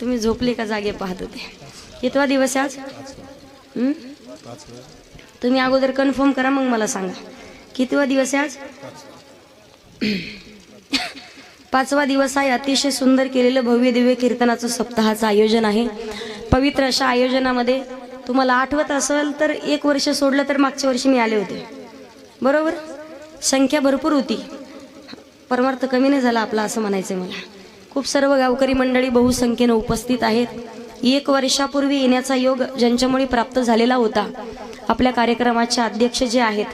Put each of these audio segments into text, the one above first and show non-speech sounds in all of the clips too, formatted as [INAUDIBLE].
तुम्ही झोपले का जागे पाहत होते? कितवा दिवस आहे आज? हं? तुम्ही अगोदर कन्फर्म करा मग मला सांगा. कितवा दिवस आहे आज? पाचवा दिवस आहे अतिशय सुंदर केलेलं भव्य दिव्य कीर्तनाचं सप्ताहाचं आयोजन आहे. पवित्र अशा आयोजनामध्ये तुम्हाला आठवत असेल तर एक वर्ष सोडलं तर मागच्या वर्षी मी आले होते. बरोबर? संख्या भरपूर होती. परमार्थ कमी नाही झाला आपला असं म्हणायचं मला. खूप सर्व गावकरी मंडळी बहुसंख्येनं उपस्थित आहेत. एक वर्षापूर्वी येण्याचा योग ज्यांच्यामुळे प्राप्त झालेला होता आपल्या कार्यक्रमाचे अध्यक्ष जे आहेत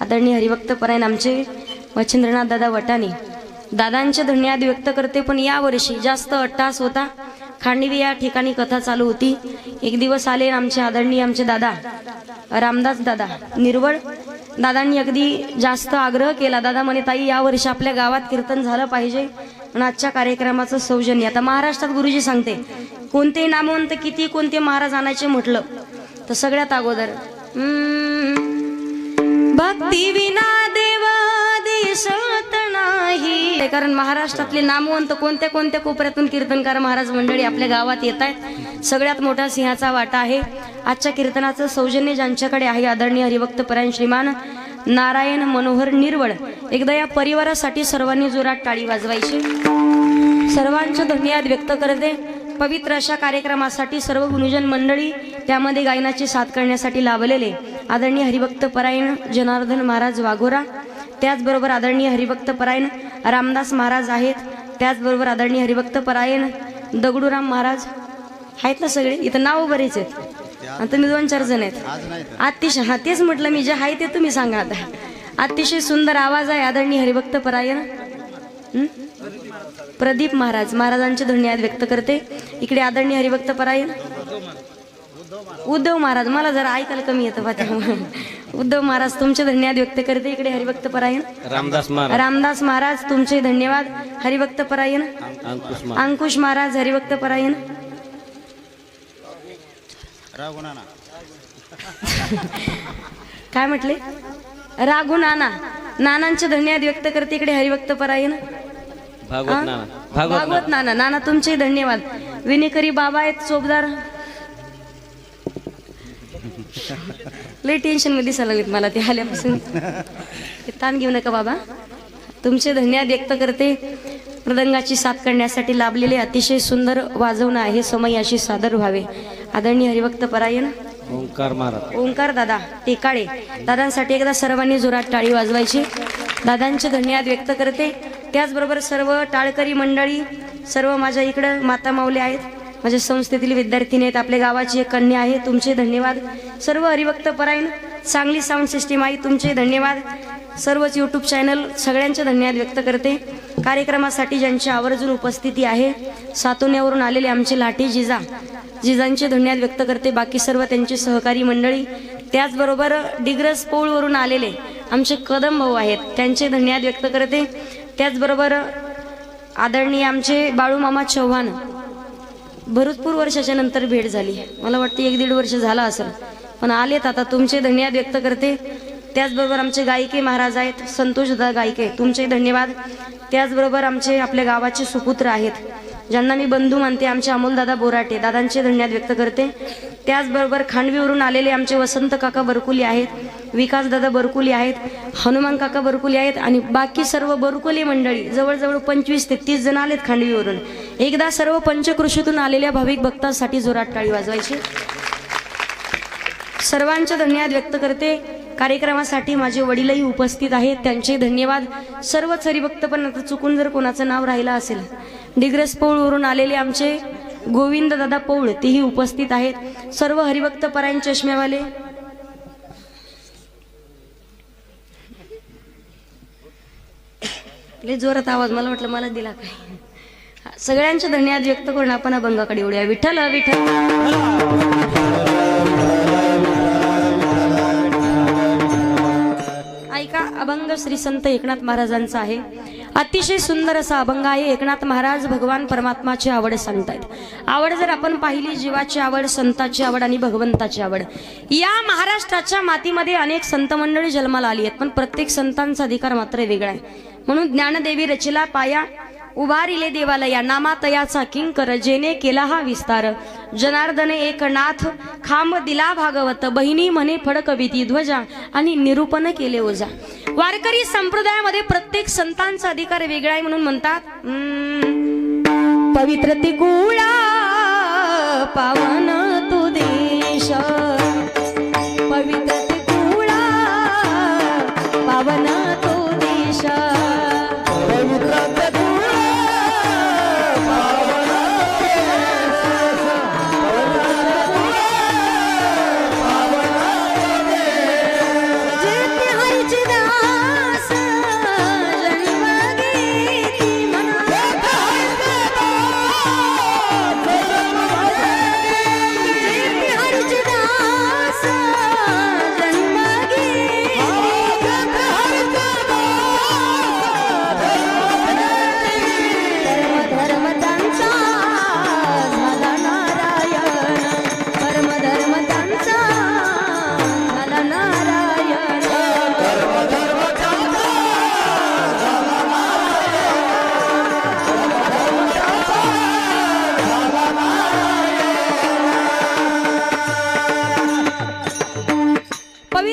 आदरणीय हरिभक्त परायण आमचे मच्छिंद्रनाथ दादा वटाने दादांचे धन्यवाद व्यक्त करते पण यावर्षी जास्त अट्टास होता. खांडवी या ठिकाणी कथा चालू होती. एक दिवस आले आमचे आदरणीय आमचे दादा रामदास दादा निर्वळ. दादांनी अगदी जास्त आग्रह केला. दादा म्हणे ताई यावर्षी आपल्या गावात कीर्तन झालं पाहिजे. आणि आजच्या कार्यक्रमाचं सौजन्य आता महाराष्ट्रात गुरुजी सांगते कोणतेही नामवंत किती कोणते महाराज आणायचे म्हटलं तर सगळ्यात अगोदर भक्ती विना देवा नाही. कारण महाराष्ट्रातले नामवंत कोणत्या कोणत्या कोपऱ्यातून कीर्तनकार महाराज मंडळी आपल्या गावात येत आहेत सगळ्यात मोठा सिंहाचा वाटा आहे. आजच्या कीर्तनाचं सौजन्य ज्यांच्याकडे आहे आदरणीय हरिभक्त परायण श्रीमान नारायण मनोहर निर्वळ. एकदा या परिवारासाठी सर्वांनी जोरात टाळी वाजवायची. सर्वांचं धन्यवाद व्यक्त करते. पवित्र अशा कार्यक्रमासाठी सर्व गुरुजन मंडळी त्यामध्ये गायनाची साथ करण्यासाठी लाभलेले आदरणीय हरिभक्त परायण जनार्दन महाराज वाघोरा त्याचबरोबर आदरणीय हरिभक्त परायण रामदास महाराज आहेत त्याचबरोबर आदरणीय हरिभक्त परायण दगडूराम महाराज. आहेत ना सगळे? इथं नाव बरेच आहेत. आणि तुम्ही दोन चार जण आहेत. अतिशय हा तेच म्हटलं मी जे आहे ते तुम्ही सांगा आता. अतिशय सुंदर आवाज आहे आदरणीय हरिभक्त परायण? प्रदीप महाराज महाराजांचे धन्यवाद व्यक्त करते. इकडे आदरणीय हरिभक्त परायण. उद्धव महाराज मला जरा ऐकायला कमी येतं त्यामुळे. उद्धव महाराज तुमचे धन्यवाद व्यक्त करते इकडे हरिभक्त परायण. रामदास महाराज. रामदास महाराज तुमचे धन्यवाद. हरिभक्त परायण. अंकुश महाराज. अंकुश महाराज हरिभक्त परायण. काय म्हटले? राघू नाना. नानांचे धन्यवाद व्यक्त करते इकडे हरिभक्त परायण. भागवत हा? नाना. भागवत नाना. नाना. तुमचे धन्यवाद. विनेकरी बाबा आहेत चोपदार. लय टेन्शनमध्ये दिसायला लागलेत मला ते आल्यापासून. ते ताण घेऊ नका बाबा. तुमचे धन्यवाद व्यक्त करते. मृदंगाची साथ करण्यासाठी लाभलेले अतिशय सुंदर वाजवणं आहे. समय अशी सादर व्हावे. आदरणीय हरिभक्त परायण ओंकार महाराज. ओंकार दादा टेकाळे. दादांसाठी एकदा सर्वांनी जोरात टाळी वाजवायची. दादांचे धन्यवाद व्यक्त करते. त्याचबरोबर सर्व टाळकरी मंडळी सर्व माझ्या इकडं माता माऊली आहेत. माझ्या संस्थेतील विद्यार्थिनी आहेत आपल्या गावाची एक कन्या आहे तुमचे धन्यवाद. सर्व हरिभक्त परायण चांगली साऊंड सिस्टीम आहे. तुमचे धन्यवाद. सर्वच यूट्यूब चॅनल सगळ्यांचे धन्यवाद व्यक्त करते. कार्यक्रमासाठी ज्यांची आवर्जून उपस्थिती आहे सातोन्यावरून आलेले आमचे लाठी जिजा. जिजांचे धन्यवाद व्यक्त करते. बाकी सर्व त्यांचे सहकारी मंडळी. त्याचबरोबर डिग्रस पोळवरून आलेले आमचे कदम भाऊ आहेत त्यांचे धन्यवाद व्यक्त करते. त्याचबरोबर आदरणीय आमचे बाळूमामा चव्हाण. भरपूर वर्षाच्या नंतर भेट झाली. मला वाटते एक दीड वर्ष झालं असेल. पण आलेत. आता तुमचे धन्यवाद व्यक्त करते. त्याचबरोबर आमचे गायिके महाराज आहेत. संतोषदा गायिके तुमचे धन्यवाद. त्याचबरोबर आमचे आपल्या गावाचे सुपुत्र आहेत. ज्यांना मी बंधू मानते आमचे अमोलदादा बोराटे दादांचे धन्यवाद व्यक्त करते. त्याचबरोबर खांडवीवरून आलेले आमचे वसंत काका बरकुली आहेत विकासदादा बरकुली आहेत हनुमान काका बरकुली आहेत आणि बाकी सर्व बरकुली मंडळी जवळजवळ पंचवीस ते तीस जण आलेत खांडवीवरून. एकदा सर्व पंचकृषीतून आलेल्या भाविक भक्तांसाठी जोरात टाळी वाजवायची. सर्वांचे धन्यवाद व्यक्त करते. कार्यक्रमासाठी माझे वडीलही उपस्थित आहेत. त्यांचे धन्यवाद. सर्वच हरिभक्त पण आता चुकून जर कोणाचं नाव राहिलं असेल. डिग्रस पौळवरून आलेले आमचे गोविंद दादा पौळ तेही उपस्थित आहेत. सर्व हरिभक्त परायण चष्म्यावाले. लय जोरात आवाज मला वाटलं मला दिला काय. सगळ्यांचे धन्यवाद व्यक्त करून आपण अभंगाकडे येऊया विठ्ठल विठ्ठल. अभंग श्री संत एकनाथ महाराजांचा आहे. अतिशय सुंदर असा अभंग आहे. एकनाथ महाराज भगवान परमात्माची आवड सांगतायत. आवड जर आपण पाहिली जीवाची आवड संताची आवड आणि भगवंताची आवड या महाराष्ट्राच्या मातीमध्ये अनेक संत मंडळी जन्माला आली आहेत. पण प्रत्येक संतांचा अधिकार मात्र वेगळा आहे. म्हणून ज्ञानदेवी रचिला पाया उभारिले देवालया नामातयाचा किंकर जेने केला हा विस्तार. जनार्दने एक नाथ खांब दिला भागवत बहिणी म्हणे फडकविती ध्वजा आणि निरूपण केले ओझा. वारकरी संप्रदायामध्ये प्रत्येक संतांचा अधिकार वेगळा आहे म्हणून म्हणतात पवित्र तिकुळा पावन तू देश.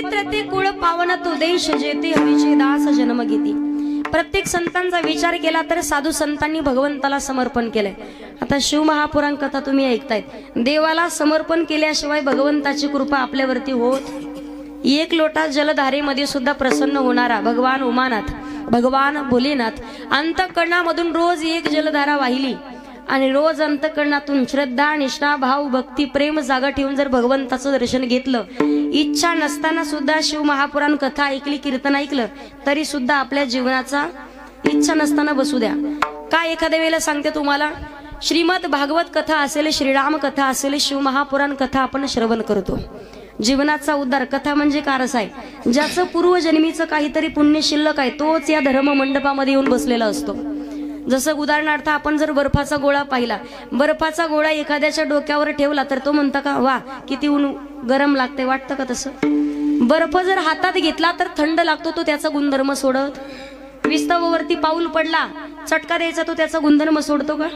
पवित्र ते कुळ पावन तो देश जेते हवीचे दास जन्म घेते. प्रत्येक संतांचा विचार केला तर साधू संतांनी भगवंताला समर्पण केलंय. आता शिवमहापुराण कथा तुम्ही ऐकतायत. देवाला समर्पण केल्याशिवाय भगवंताची कृपा आपल्यावरती होत एक लोटा जलधारेमध्ये सुद्धा प्रसन्न होणारा भगवान उमानाथ भगवान भोलेनाथ अंतकरणामधून रोज एक जलधारा वाहिली. आणि रोज अंतकरणातून श्रद्धा निष्ठा भाव भक्ती प्रेम जागा ठेवून जर भगवंताचं दर्शन घेतलं इच्छा नसताना सुद्धा शिव महापुराण कथा ऐकली कीर्तन ऐकलं तरी सुद्धा आपल्या जीवनाचा इच्छा नसताना बसू द्या. काय एखाद्या वेळेला सांगते तुम्हाला श्रीमद भागवत कथा असेल श्रीराम कथा असेल शिव महापुराण कथा आपण श्रवण करतो. जीवनाचा उद्धार कथा म्हणजे कारस आहे. ज्याचं पूर्वजन्मीचं काहीतरी पुण्य शिल्लक आहे तोच या धर्म मंडपामध्ये येऊन बसलेला असतो. जसं उदाहरणार्थ आपण जर बर्फाचा गोळा पाहिला बर्फाचा गोळा एखाद्याच्या डोक्यावर ठेवला तर तो म्हणता का वा किती ऊन गरम लागते वाटतं का तसं? बर्फ जर हातात घेतला तर थंड लागतो तो त्याचा गुणधर्म सोडत. विस्तवावरती पाऊल पडला चटका द्यायचा तो त्याचा गुणधर्म सोडतो का?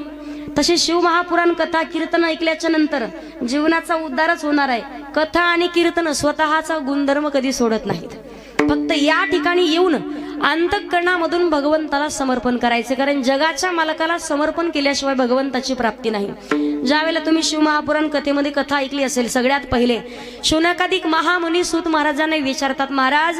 तसे शिव महापुराण कथा कीर्तन ऐकल्याच्या नंतर जीवनाचा उद्धारच होणार आहे. कथा आणि कीर्तन स्वतःचा गुणधर्म कधी सोडत नाहीत. फक्त या ठिकाणी येऊन अंतकरणामधून भगवंताला समर्पण करायचे कारण जगाच्या मालकाला समर्पण केल्याशिवाय भगवंताची प्राप्ती नाही. ज्यावेळेला तुम्ही शिवमहापुराण कथेमध्ये कथा ऐकली असेल सगळ्यात पहिले शुनकाधिक महामुनी सूत महाराजांना विचारतात महाराज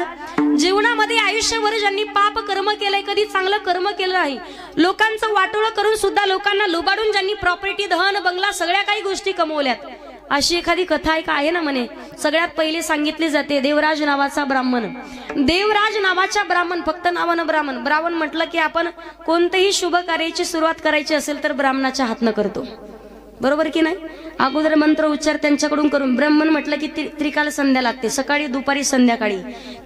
जीवनामध्ये आयुष्यभर ज्यांनी पाप कर्म केलंय कधी चांगलं कर्म केलं नाही. लोकांचं वाटोळं करून सुद्धा लोकांना लुबाडून ज्यांनी प्रॉपर्टी धन बंगला सगळ्या काही गोष्टी कमवल्यात. अशी एखादी कथा एक आहे ना म्हणे. सगळ्यात पहिले सांगितली जाते देवराज नावाचा ब्राह्मण. देवराज नावाच्या ब्राह्मण फक्त नावानं ब्राह्मण. ब्राह्मण म्हटलं की आपण कोणतेही शुभ कार्याची सुरुवात करायची असेल तर ब्राह्मणाच्या हातनं करतो. बरोबर की नाही? अगोदर मंत्र उच्चार त्यांच्याकडून करून ब्राह्मण म्हटलं की त्रि- त्रिकाल संध्या लागते सकाळी दुपारी संध्याकाळी.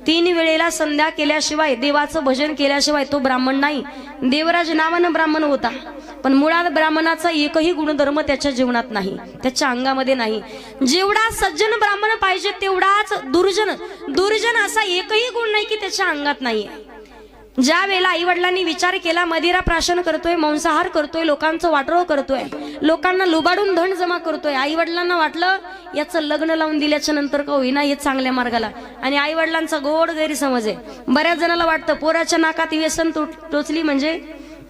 तीन वेळेला संध्या केल्याशिवाय देवाचं भजन केल्याशिवाय तो ब्राह्मण नाही. देवराज नावानं ब्राह्मण होता. पण मुळात ब्राह्मणाचा एकही गुणधर्म त्याच्या जीवनात नाही त्याच्या अंगामध्ये नाही. जेवढा सज्जन ब्राह्मण पाहिजे तेवढाच दुर्जन दुर्जन असा एकही गुण नाही की त्याच्या अंगात नाहीये. ज्या वेळेला आई वडिलांनी विचार केला मदिरा प्राशन करतोय मांसाहार करतोय लोकांचं वाटोळ करतोय लोकांना लुबाडून धन जमा करतोय आई वडिलांना वाटलं याचं लग्न लावून दिल्याच्या नंतर का होईना हे चांगल्या मार्गाला. आणि आई वडिलांचा गोड गैरसमज आहे. बऱ्याच जणाला वाटतं पोराच्या नाकात व्यसन टोचली म्हणजे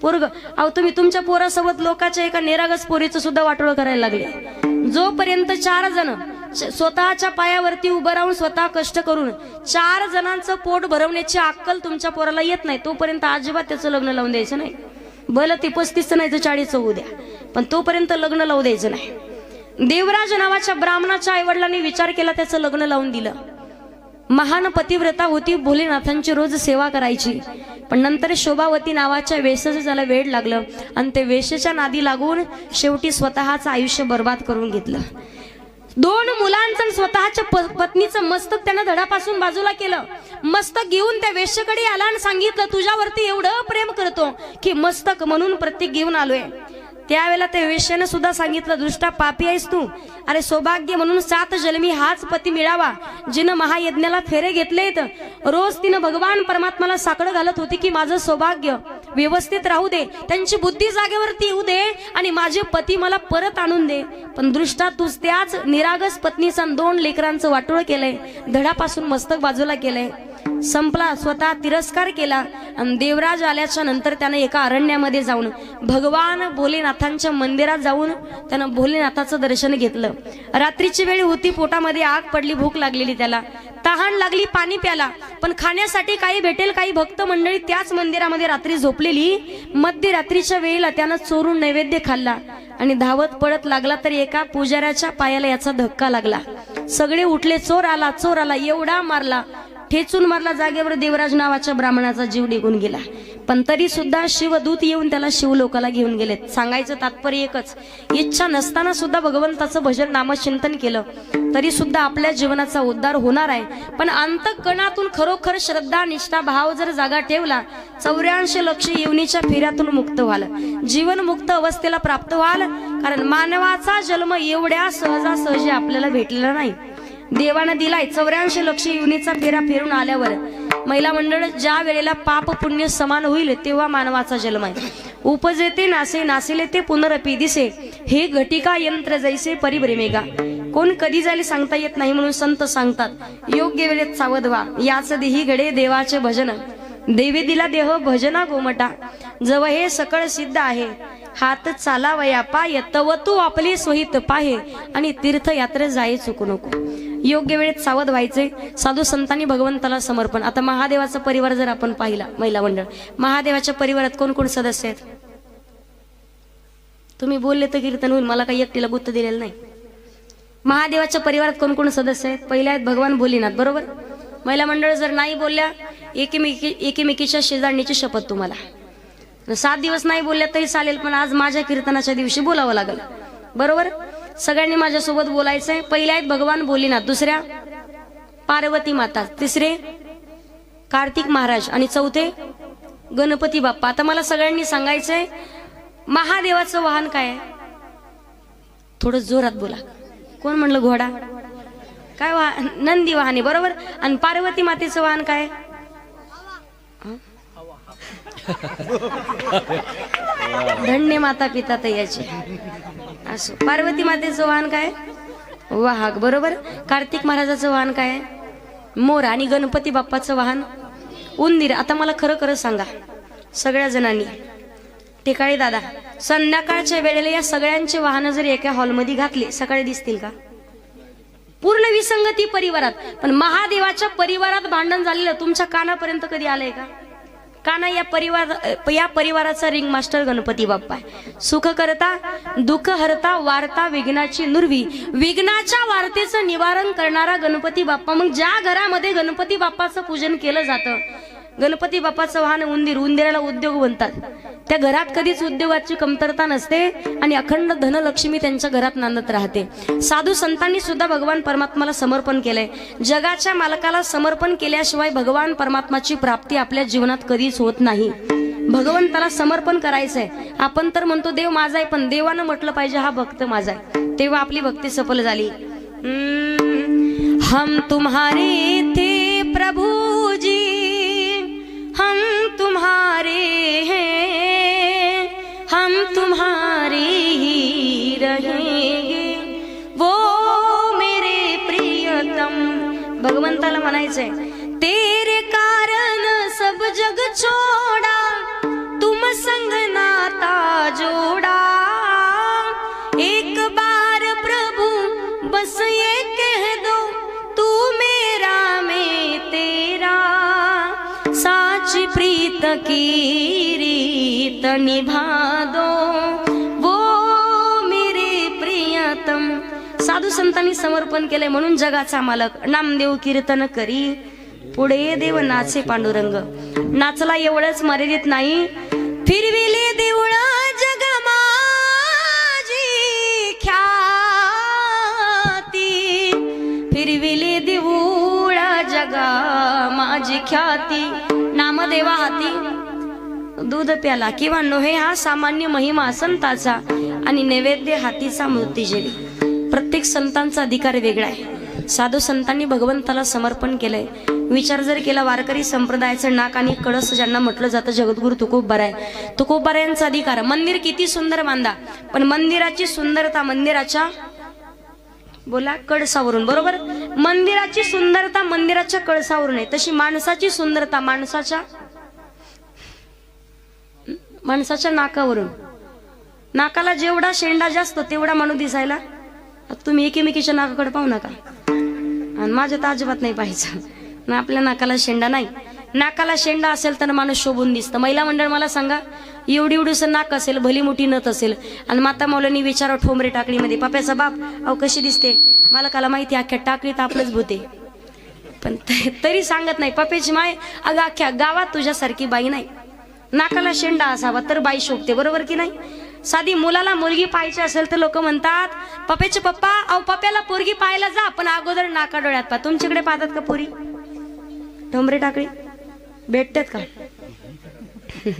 पोरग अहो तुम्ही तुमच्या पोरासोबत लोकांच्या एका निरागस पोरीचं सुद्धा वाटोळ करायला लागले. जोपर्यंत चार जण स्वतःच्या पायावरती उभं राहून स्वतः कष्ट करून चार जणांचं पोट भरवण्याची अक्कल तुमच्या पोराला येत नाही तोपर्यंत अजिबात त्याचं लग्न लावून द्यायचं नाही. भलं ते पस्तीसचं नाही तर चाळीसचं होऊ द्या पण तोपर्यंत लग्न लावू द्यायचं नाही. देवराज नावाच्या ब्राह्मणाच्या आईवडिलांनी विचार केला त्याचं लग्न लावून दिलं. महान पतिव्रता होती भोलेनाथांची रोज सेवा करायची. पण नंतर शोभावती नावाच्या वेशाचं त्याला वेळ लागलं आणि ते वेशेच्या नादी लागून शेवटी स्वतःचं आयुष्य बर्बाद करून घेतलं. दोन मुलांचं आणि स्वतःच्या प- पत्नीचं मस्तक त्यानं धडापासून बाजूला केलं. मस्तक घेऊन त्या वेश्याकडे आला आणि सांगितलं तुझ्यावरती एवढं प्रेम करतो की मस्तक म्हणून प्रत्येक घेऊन आलोय. त्यावेळेला त्या वेश्याने सुद्धा सांगितलं दुष्टा पापी आहेस तू. अरे सौभाग्य म्हणून सात जन्मी हाच पती मिळावा जिनं महायज्ञाला फेरे घेतलेत रोज तिनं भगवान परमात्माला साकडं घालत होती की माझं सौभाग्य व्यवस्थित राहू दे त्यांची बुद्धी जागेवरती येऊ दे आणि माझे पती मला परत आणून दे. पण दृष्टा तूच त्याच निरागस पत्नीचा दोन लेकरांचं वाटोळ केलंय. धडापासून मस्तक बाजूला केलंय. संपला स्वतः तिरस्कार केला. आणि देवराज आल्याच्यानंतर त्यानं एका अरण्यामध्ये जाऊन भगवान भोलेनाथांच्या मंदिरात जाऊन त्यानं भोलेनाथाचं दर्शन घेतलं. रात्रीची वेळ होती पोटामध्ये आग पडली भूक लागलेली त्याला. तहान लागली पाणी प्याला. पण खाण्यासाठी काही भेटेल काही भक्त मंडळी त्याच मंदिरामध्ये रात्री झोपलेली. मध्यरात्रीच्या वेळेला त्यानं चोरून नैवेद्य खाल्ला. आणि धावत पडत लागला तर एका पुजाऱ्याच्या पायाला याचा धक्का लागला. सगळे उठले चोर आला चोर आला एवढा मारला. ठेचून मारला जागेवर देवराज नावाच्या ब्राह्मणाचा जीव निघून गेला. पण तरी सुद्धा शिवदूत येऊन त्याला शिवलोकाला घेऊन गेलेत. सांगायचं तात्पर्य एकच. इच्छा नसताना सुद्धा भगवंताचं भजन नामचिंतन केलं. तरी सुद्धा आपल्या जीवनाचा उद्धार होणार आहे. पण अंतकणातून खरोखर श्रद्धा निष्ठा भाव जर जागा ठेवला चौऱ्याऐंशी लक्ष येवनीच्या फेऱ्यातून मुक्त व्हाल. जीवन मुक्त अवस्थेला प्राप्त व्हाल. कारण मानवाचा जन्म एवढ्या सहजासहजी आपल्याला भेटलेला नाही. देवानं दिलाय. चौऱ्याऐंशी लक्ष युनीचा फेरा फिरून आल्यावर महिला मंडळ ज्या वेळेला पाप पुण्य समान होईल तेव्हा मानवाचा जन्म आहे. उपजेते नासे नासिले ते पुनरपी दिसे. हे घटिका यंत्र जैसे परिभ्रमेगा कोण कधी झाले सांगता येत नाही म्हणून संत सांगतात योग्य वेळेत सावध व्हा. याच देही घडे देवाचे भजन. देवी दिला देह भजना गोमटा. जव हे सकळ सिद्ध आहे. हात चालावया पाय तव तू आपली सोहित पाहे. आणि तीर्थयात्रा जाय चुकू नको. योग्य वेळेत सावध व्हायचे. साधू संतांनी भगवंताला समर्पण. आता महादेवाचा परिवार जर आपण पाहिला महिला मंडळ महादेवाच्या परिवारात कोण कोण सदस्य आहेत? तुम्ही बोलले तर कीर्तन होईल मला काही एकटीला गुत्त दिलेलं नाही. महादेवाच्या परिवारात कोण कोण सदस्य आहेत? पहिले आहेत भगवान भोलेनाथ बरोबर? महिला मंडळ जर नाही बोलल्या एकीमेकी एकीमेकीच्या शेजारणीची शपथ तुम्हाला. सात दिवस नाही बोलल्या तरी चालेल पण आज माझ्या कीर्तनाच्या दिवशी बोलावं लागेल. बरोबर? सगळ्यांनी माझ्यासोबत बोलायचंय. पहिल्या आहेत भगवान भोलेनाथ दुसऱ्या पार्वती माता तिसरे कार्तिक महाराज आणि चौथे गणपती बाप्पा. आता मला सगळ्यांनी सांगायचंय महादेवाचं वाहन काय आहे? थोडं जोरात बोला. कोण म्हणलं घोडा? काय वाहन नंदी वाहने बरोबर? आणि पार्वती मातेचं वाहन काय? आहे? [LAUGHS] धन्य माता पिता तयाचे. असो. पार्वती मातेचं वाहन काय? वाहक बरोबर? कार्तिक महाराजाचं वाहन काय? आहे? मोर आणि गणपती बाप्पाचं वाहन? उंदीर आता मला खरं खरं सांगा. सगळ्या जणांनी. टिकाळी दादा संध्याकाळच्या वेळेला या सगळ्यांचे वाहनं जर एका हॉलमध्ये घातली सकाळी दिसतील का? पूर्ण विसंगती परिवारात. पण महादेवाच्या परिवारात भांडण झालेलं तुमच्या कानापर्यंत कधी आलंय का? काना या परिवार या परिवाराचा रिंग मास्टर गणपती बाप्पा आहे. सुख करता दुःख हरता वार्ता विघ्नाची नुरवी. विघ्नाच्या वार्तेचं निवारण करणारा गणपती बाप्पा. मग ज्या घरामध्ये गणपती बाप्पाचं पूजन केलं जातं गणपती बाप्पाचं वाहन उंदीर उंदिराला उद्योग म्हणतात. त्या घरात कधीच उद्योगाची कमतरता नसते आणि अखंड धनलक्ष्मी त्यांच्या घरात नांदत राहते. साधू संतांनी सुद्धा भगवान परमात्माला समर्पण केलंय. जगाच्या मालकाला समर्पण केल्याशिवाय भगवान परमात्माची प्राप्ती आपल्या जीवनात कधीच होत नाही. भगवंताला समर्पण करायचंय. आपण तर म्हणतो देव माझा आहे पण देवानं म्हटलं पाहिजे हा भक्त माझा आहे तेव्हा आपली भक्ती सफल झाली. हम तुम्हारे थे प्रभू हम तुम्हारे हैं हम तुम्हारे ही रहेंगे। वो मेरे प्रियतम भगवंताला म्हणायचंय ते निभा दो वो मेरे प्रियतम। साधू संतांनी समर्पण केले म्हणून जगाचा मालक. नामदेव कीर्तन करी. पुढे देव नाचे पांडुरंग. नाचला एवढंच मर्यादित नाही. फिरविले देवळा जग ख्याती. फिरविले देऊळा जगा माझी ख्याती. नामदेवा हाती दूध प्याला किंवा नोहे हा सामान्य महिमा संताचा आणि नैवेद्य हातीचा मृत्यूजेवी प्रत्येक संतांचा अधिकार वेगळा आहे. साधू संतांनी भगवंताला समर्पण केलंय. विचार जर केला वारकरी संप्रदायाचं नाक आणि कळस ज्यांना म्हटलं जातं जगद्गुरु तुकोबराय आहे. तुकोबरा यांचा अधिकार मंदिर किती सुंदर बांधा. पण मंदिराची सुंदरता मंदिराच्या बोला कळसावरून बरोबर? मंदिराची सुंदरता मंदिराच्या कळसावरून आहे. तशी माणसाची सुंदरता माणसाच्या माणसाच्या नाकावरून. नाकाला जेवढा शेंडा जास्त तेवढा माणूस दिसायला तुम्ही एकीमेकीच्या नाकाकडे पाहू नका. आणि माझ्या तर अजिबात नाही पाहायचं. ना आपल्या नाकाला शेंडा नाही. नाकाला शेंडा असेल तर माणूस शोभून दिसतं. महिला मंडळ मला सांगा एवढी एवढीसं नाक असेल भली मोठी नत असेल आणि माता मौलांनी विचारा ठोंबरे टाकळीमध्ये पाप्याचा बाप अहो कशी दिसते? मला काला माहिती अख्ख्या टाकळीत आपलंच भूते पण तरी सांगत नाही पप्याची माय अगं अख्ख्या गावात तुझ्यासारखी बाई नाही. नाकाला शेंडा असावा तर बाई शोभते बरोबर की नाही? साधी मुलाला मुलगी पाहायची असेल तर लोक म्हणतात पप्याचे पप्पा अहो पप्याला पोरगी पाहायला जा पण अगोदर नाका डोळ्यात पा तुमच्याकडे पाहतात का पोरी? ठोंबरे टाकळी? भेटतात का? [LAUGHS]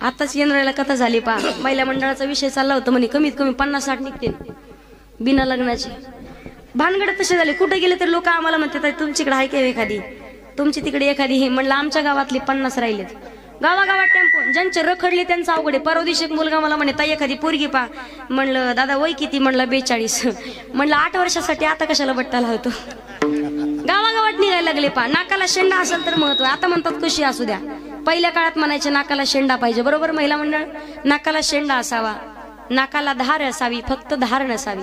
आताच येणाऱ्याला कथा झाली पा महिला मंडळाचा विषय चालला होता म्हणे कमीत कमी पन्नास साठ निघते. बिना लग्नाची. भानगड तसे झाले. कुठे गेले तर लोक आम्हाला म्हणतात तुमच्याकडे आहे का एखादी? तुमची तिकडे एखादी? हे म्हणलं आमच्या गावातली पन्नास राहिलेत. गावागावात टेम्पो. ज्यांचे रखडले त्यांचं अवघड आहे. परवा दिवशी एक मुलगा मला म्हणे ताई एखादी पोरगी पा म्हणलं दादा वय किती? म्हणलं बेचाळीस. म्हणलं आठ वर्षासाठी आता कशाला बट्टा लावतो गावागावात निघायला लागले पा नाकाला शेंडा असेल तर महत्त्व आता म्हणतात कशी असू द्या. पहिल्या काळात म्हणायचे नाकाला शेंडा पाहिजे. बरोबर महिला मंडळ? नाकाला शेंडा असावा. नाकाला धार असावी. फक्त धार नसावी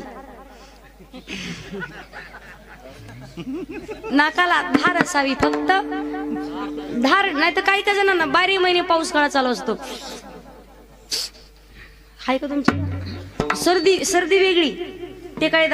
नाकाला धार असावी फक्त. धार नाही तर काही काही जणांना बारा महिने पाऊस काळा चालू असतो. हाय का तुमची? सर्दी सर्दी वेगळी. ते काय